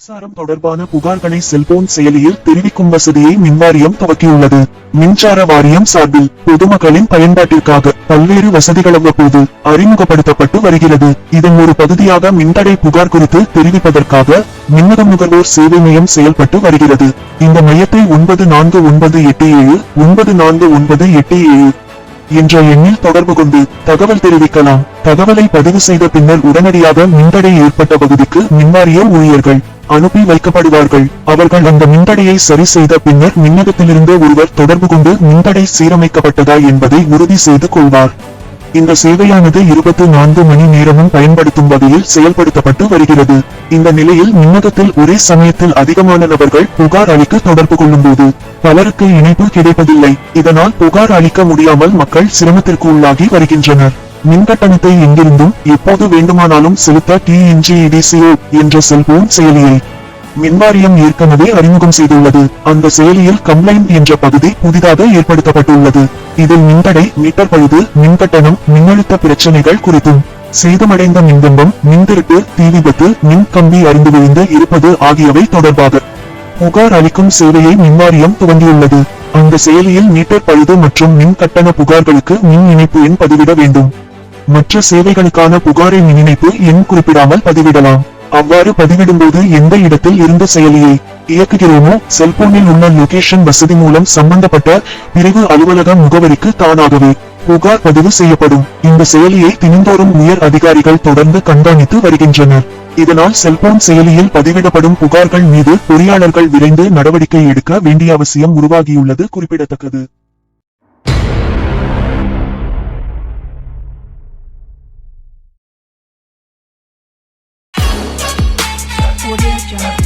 மின்சாரம் தொடர்பான புகார்களை செல்போன் செயலியில் தெரிவிக்கும் வசதியை மின்வாரியம் துவக்கியுள்ளது. மின்சார வாரியம் சார்பில் பொதுமக்களின் பயன்பாட்டிற்காக பல்வேறு வசதிகள் அவ்வப்போது அறிமுகப்படுத்தப்பட்டு வருகிறது. இதன் ஒரு பகுதியாக மின்தடை புகார் குறித்து தெரிவிப்பதற்காக மின்னகம் நுகர்வோர் சேவை மையம் செயல்பட்டு வருகிறது. இந்த மையத்தை ஒன்பது நான்கு ஒன்பது எட்டு ஏழு ஒன்பது நான்கு ஒன்பது எட்டு ஏழு என்ற எண்ணில் தொடர்பு கொண்டு தகவல் தெரிவிக்கலாம். தகவலை பதிவு செய்த பின்னர் உடனடியாக மின்தடை ஏற்பட்ட பகுதிக்கு மின்வாரிய ஊழியர்கள் அனுப்பி வைக்கப்படுவார்கள். அவர்கள் அந்த மின்தடையை சரி செய்த பின்னர் மின்னகத்திலிருந்து ஒருவர் தொடர்பு கொண்டு மின்தடை சீரமைக்கப்பட்டதா என்பதை உறுதி செய்து கொள்வார். இந்த சேவையானது இருபத்தி நான்கு மணி நேரமும் பயன்படுத்தும் வகையில் செயல்படுத்தப்பட்டு வருகிறது. இந்த நிலையில் மின்னகத்தில் ஒரே சமயத்தில் அதிகமான நபர்கள் புகார் அளிக்க தொடர்பு கொள்ளும்போது பலருக்கு இணைப்பு கிடைப்பதில்லை. இதனால் புகார் அளிக்க முடியாமல் மக்கள் சிரமத்திற்கு உள்ளாகி வருகின்றனர். மின்கட்டணத்தை எங்கிருந்தும் எப்போது வேண்டுமானாலும் செலுத்த டிஎன்ஜிஇடிசிஓ என்ற செல்போன் செயலியை மின்வாரியம் ஏற்கனவே அறிமுகம் செய்துள்ளது. அந்த செயலியில் கம்ப்ளைண்ட் என்ற பகுதி புதிதாக ஏற்படுத்தப்பட்டுள்ளது. இதில் மின்தடை மீட்டர் பழுது மின்கட்டணம் மின்னழுத்த பிரச்சனைகள் குறித்தும் சேதமடைந்த மின்கம்பம் மின்திருட்டு தீ விபத்து மின் கம்பி அறிந்து விழுந்து இருப்பது ஆகியவை தொடர்பாக புகார் அளிக்கும் சேவையை மின்வாரியம் துவங்கியுள்ளது. அந்த செயலியில் மீட்டர் பழுது மற்றும் மின் கட்டண புகார்களுக்கு மின் இணைப்பு எண் பதிவிட வேண்டும். மற்ற சேவைகளுக்கான புகாரின் இணைப்பு எண் குறிப்பிடாமல் பதிவிடலாம். அவ்வாறு பதிவிடும்போது எந்த இடத்தில் இருந்த செயலியை இயக்குகிறோமோ செல்போனில் உள்ள லொகேஷன் வசதி மூலம் சம்பந்தப்பட்ட பிரிவு அலுவலக முகவரிக்கு தானாகவே புகார் பதிவு செய்யப்படும். இந்த செயலியை தினந்தோறும் உயர் அதிகாரிகள் தொடர்ந்து கண்காணித்து வருகின்றனர். இதனால் செல்போன் செயலியில் பதிவிடப்படும் புகார்கள் மீது பொறியாளர்கள் விரைந்து நடவடிக்கை எடுக்க வேண்டிய அவசியம் உருவாகியுள்ளது குறிப்பிடத்தக்கது. question.